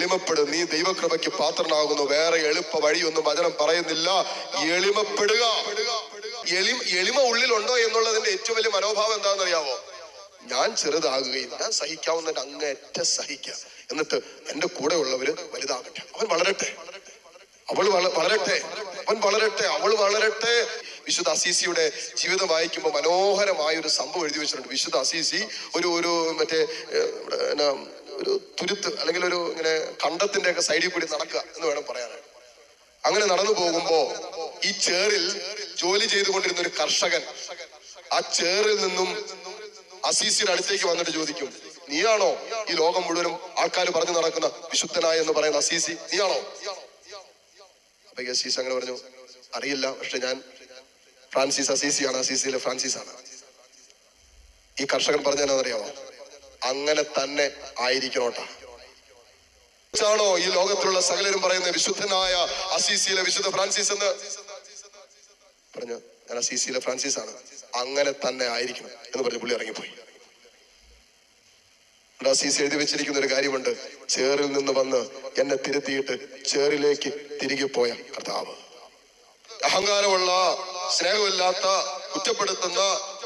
എളിമപ്പെടും. നീ ദൈവകൃപയ്ക്ക് പാത്രനാകുന്നു. വേറെ എളുപ്പ വഴിയൊന്നും വചനം പറയുന്നില്ല. എളിമപ്പെടുക. എളി എളിമ ഉള്ളിലുണ്ടോ എന്നുള്ളതിന്റെ ഏറ്റവും വലിയ മനോഭാവം എന്താണെന്നറിയാവോ? ഞാൻ ചെറുതാകുകയും ഞാൻ സഹിക്കാവുന്നതിന്റെ അങ്ങേറ്റ സഹിക്കുക എന്നിട്ട് എന്റെ കൂടെ ഉള്ളവര് വലുതാകട്ടെ അവൻ വളരട്ടെ. അവൾ വളരട്ടെ. അവൻ വളരട്ടെ. അവൾ വളരട്ടെ. വിശുദ്ധ അസീസിയുടെ ജീവിതം വായിക്കുമ്പോൾ മനോഹരമായ ഒരു സംഭവം എഴുതി വെച്ചിട്ടുണ്ട്. വിശുദ്ധ അസീസി ഒരു ഒരു മറ്റേ ഒരു തുരുത്ത് അല്ലെങ്കിൽ ഒരു ഇങ്ങനെ കണ്ടത്തിന്റെ ഒക്കെ സൈഡിൽ കൂടി നടക്കുക എന്ന് വേണം പറയാനായിട്ട്. അങ്ങനെ നടന്നു പോകുമ്പോ ഈ ചേറിൽ ജോലി ചെയ്തുകൊണ്ടിരുന്ന ഒരു കർഷകൻ ആ ചേറിൽ നിന്നും അസീസിയുടെ അടുത്തേക്ക് വന്നിട്ട് ചോദിക്കും നീയാണോ ഈ ലോകം മുഴുവനും ആൾക്കാർ പറഞ്ഞു നടക്കുന്ന വിശുദ്ധനായ എന്ന് പറയുന്ന അസീസി? നീയാണോ? അപ്പൊ അസീസ് അങ്ങനെ പറഞ്ഞു അറിയില്ല പക്ഷെ ഞാൻ ഫ്രാൻസിസ് അസീസിയാണ് അസീസിയിലെ ഫ്രാൻസിസ് ആണ് ഈ കർഷകൻ പറഞ്ഞറിയാമോ അങ്ങനെ തന്നെ ആയിരിക്കണോട്ടാ. ാണോ ഈ ലോകത്തിലുള്ള സകലരും പറയുന്ന വിശുദ്ധനായ അസീസിയിലെ വിശുദ്ധ ഫ്രാൻസിസ് എന്ന്? പറഞ്ഞു ഞാൻ അസീസിയിലെ ഫ്രാൻസിസ് ആണ് അങ്ങനെ തന്നെ ആയിരിക്കണം എന്ന് പറഞ്ഞ് പുള്ളി ഇറങ്ങിപ്പോയി. അസീസ് എഴുതി വെച്ചിരിക്കുന്ന ഒരു കാര്യമുണ്ട്. ചേറിൽ നിന്ന് വന്ന് എന്നെ തിരുത്തിയിട്ട് ചേറിലേക്ക് തിരികെ പോയ കർത്താവ്. അഹങ്കാരമുള്ള സ്നേഹമില്ലാത്ത കുറ്റപ്പെടുത്തുന്ന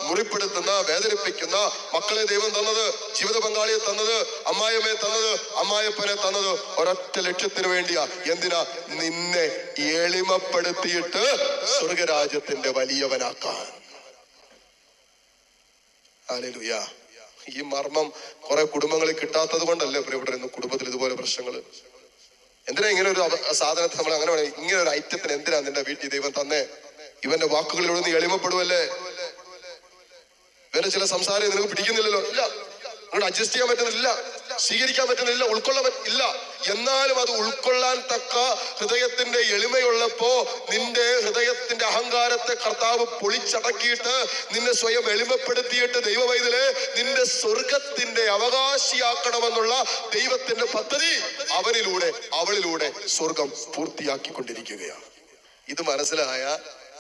മുറിപ്പെടുത്തുന്ന വേദനിപ്പിക്കുന്ന മക്കളെ ദൈവം തന്നത് ജീവിത പങ്കാളിയെ തന്നത് അമ്മായിയമ്മയെ തന്നത് അമ്മായപ്പനെ തന്നത് ഒരൊറ്റ ലക്ഷ്യത്തിന് വേണ്ടിയാ. എന്തിനാ? നിന്നെ എളിമപ്പെടുത്തിയിട്ട് സ്വർഗരാജ്യത്തിന്റെ വലിയവനാക്കാൻ. ഈ മർമ്മം കുറെ കുടുംബങ്ങളിൽ കിട്ടാത്തത് കൊണ്ടല്ലേ ഇവിടെ ഇന്ന് കുടുംബത്തിൽ ഇതുപോലെ പ്രശ്നങ്ങൾ എന്തിനാ ഇങ്ങനെ ഒരു സാധനത്തെ നമ്മൾ അങ്ങനെ ഇങ്ങനെ ഒരു ഐറ്റത്തിന് എന്തിനാ നിന്റെ വീട്ടിൽ ദൈവം തന്നെ? ഇവന്റെ വാക്കുകളിലൂടെ നീ എളിമപ്പെടുവല്ലേ? ഇവന്റെ ചില സംസാരം നിനക്ക് പിടിക്കുന്നില്ലല്ലോ. ഇല്ല. നിനക്ക് അഡ്ജസ്റ്റ് ചെയ്യാൻ പറ്റുന്നില്ല. സ്വീകരിക്കാൻ പറ്റുന്നില്ല. ഉൾക്കൊള്ളാൻ ഇല്ല. എന്നാലും അത് ഉൾക്കൊള്ളാൻ തക്ക ഹൃദയത്തിന്റെ എളിമയുള്ളപ്പോ നിന്റെ ഹൃദയത്തിന്റെ അഹങ്കാരത്തെ കർത്താവ് പൊളിച്ചടക്കിയിട്ട് നിന്നെ സ്വയം എളിമപ്പെടുത്തിയിട്ട് ദൈവവൈതലെ നിന്റെ സ്വർഗത്തിന്റെ അവകാശിയാക്കണമെന്നുള്ള ദൈവത്തിന്റെ പദ്ധതി അവനിലൂടെ അവളിലൂടെ സ്വർഗം പൂർത്തിയാക്കിക്കൊണ്ടിരിക്കുകയാണ്. ഇത് മനസ്സിലായ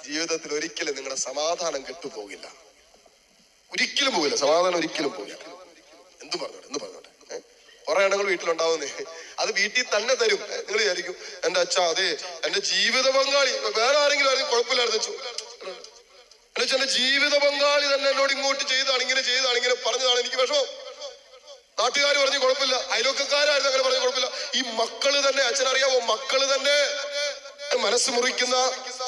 ജീവിതത്തിൽ ഒരിക്കലും നിങ്ങളുടെ സമാധാനം കെട്ടുപോകില്ല. ഒരിക്കലും പോവില്ല. സമാധാനം ഒരിക്കലും പോവില്ല. എന്ത് പറഞ്ഞോട്ടെ എന്ത് പറഞ്ഞോട്ടെ? കുറെ എണ്ണങ്ങൾ വീട്ടിലുണ്ടാവുന്നേ. അത് വീട്ടിൽ തന്നെ തരും. നിങ്ങൾ വിചാരിക്കും എന്റെ അച്ഛ അതെ എന്റെ ജീവിത പങ്കാളി. വേറെ ആരെങ്കിലും ആരെങ്കിലും കുഴപ്പമില്ലായിരുന്നു അച്ഛൻ എന്റെ ജീവിത പങ്കാളി തന്നെ എന്നോട് ഇങ്ങോട്ട് ചെയ്താണ് ഇങ്ങനെ ചെയ്താണ് ഇങ്ങനെ പറഞ്ഞതാണ്. എനിക്ക് വിഷമം. നാട്ടുകാർ പറഞ്ഞു കുഴപ്പമില്ല. അയലോക്കക്കാരായിരുന്നു അങ്ങനെ പറഞ്ഞു കുഴപ്പമില്ല. ഈ മക്കൾ തന്നെ അച്ഛനറിയാവോ മക്കൾ തന്നെ? മനസ്സ് മുറിക്കുന്ന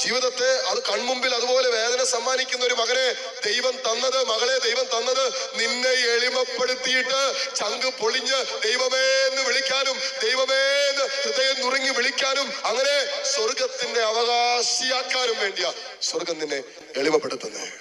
ജീവിതത്തെ അത് കൺമുമ്പിൽ അതുപോലെ വേദന സമ്മാനിക്കുന്ന ഒരു മകനെ ദൈവം തന്നത് മകളെ ദൈവം തന്നത് നിന്നെ എളിമപ്പെടുത്തിയിട്ട് ചങ്ക് പൊളിഞ്ഞ് ദൈവമേ എന്ന് വിളിക്കാനും ദൈവമേ എന്ന് ഹൃദയം നുറുങ്ങി വിളിക്കാനും അങ്ങനെ സ്വർഗത്തിന്റെ അവകാശിയാക്കാനും വേണ്ടിയാ സ്വർഗം നിന്നെ എളിമപ്പെടുത്തുന്നത്.